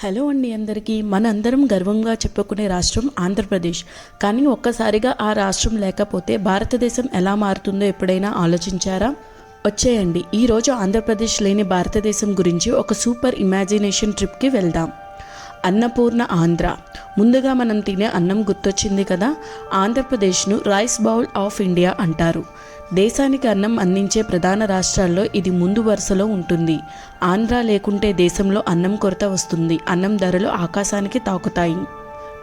Hello అండి అందరికీ. మనందరం గర్వంగా చెప్పుకునే రాష్ట్రం ఆంధ్రప్రదేశ్. కానీ ఒక్కసారిగా ఆ రాష్ట్రం లేకపోతే భారతదేశం ఎలా మారుతుందో ఎప్పుడైనా ఆలోచించారా? వచ్చేయండి. ఈరోజు ఆంధ్రప్రదేశ్ లేని భారతదేశం గురించి ఒక సూపర్ ఇమాజినేషన్ ట్రిప్కి వెళ్దాం. అన్నపూర్ణ ఆంధ్ర. ముందుగా మనం తినే అన్నం గుర్తొచ్చింది కదా? ఆంధ్రప్రదేశ్ను రైస్ బౌల్ ఆఫ్ ఇండియా అంటారు. దేశానికి అన్నం అందించే ప్రధాన రాష్ట్రాల్లో ఇది ముందు వరుసలో ఉంటుంది. ఆంధ్ర లేకుంటే దేశంలో అన్నం కొరత వస్తుంది. అన్నం ధరలు ఆకాశానికి తాకుతాయి.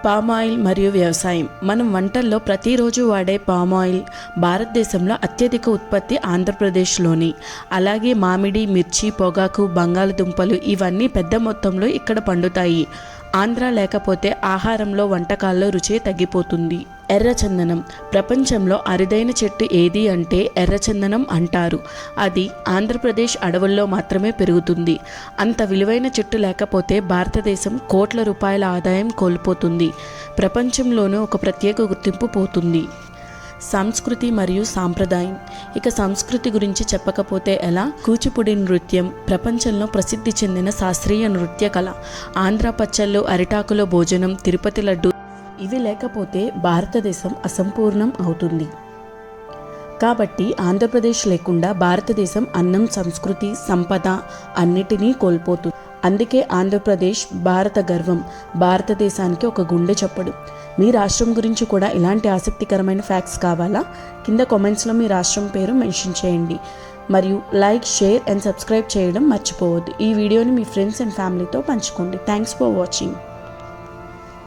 పామ్ ఆయిల్ మరియు వ్యవసాయం. మనం వంటల్లో ప్రతిరోజు వాడే పామ్ ఆయిల్ భారతదేశంలో అత్యధిక ఉత్పత్తి ఆంధ్రప్రదేశ్లోని. అలాగే మామిడి మిర్చి పొగాకు బంగాళదుంపలు ఇవన్నీ పెద్ద మొత్తంలో ఇక్కడ పండుతాయి. ఆంధ్ర లేకపోతే ఆహారంలో వంటకాల్లో రుచి తగ్గిపోతుంది. ఎర్రచందనం. ప్రపంచంలో అరుదైన చెట్టు ఏది అంటే ఎర్రచందనం అంటారు. అది ఆంధ్రప్రదేశ్ అడవుల్లో మాత్రమే పెరుగుతుంది. అంత విలువైన చెట్టు లేకపోతే భారతదేశం కోట్ల రూపాయల ఆదాయం కోల్పోతుంది. ప్రపంచంలోనూ ఒక ప్రత్యేక గుర్తింపు పోతుంది. సంస్కృతి మరియు సాంప్రదాయం. ఇక సంస్కృతి గురించి చెప్పకపోతే ఎలా? కూచిపూడి నృత్యం ప్రపంచంలో ప్రసిద్ధి చెందిన శాస్త్రీయ నృత్య కళ. ఆంధ్ర పచ్చళ్ళు అరిటాకులో భోజనం తిరుపతి లడ్డు ఇవి లేకపోతే భారతదేశం అసంపూర్ణం అవుతుంది. కాబట్టి ఆంధ్రప్రదేశ్ లేకుండా భారతదేశం అన్నం సంస్కృతి సంపద అన్నిటినీ కోల్పోతుంది. అందుకే ఆంధ్రప్రదేశ్ భారత గర్వం భారతదేశానికి ఒక గుండె చప్పుడు. మీ రాష్ట్రం గురించి కూడా ఇలాంటి ఆసక్తికరమైన ఫ్యాక్ట్స్ కావాలా? కింద కామెంట్స్లో మీ రాష్ట్రం పేరు మెన్షన్ చేయండి. మరియు లైక్ షేర్ అండ్ సబ్స్క్రైబ్ చేయడం మర్చిపోవద్దు. ఈ వీడియోని మీ ఫ్రెండ్స్ అండ్ ఫ్యామిలీతో పంచుకోండి. Thanks for watching.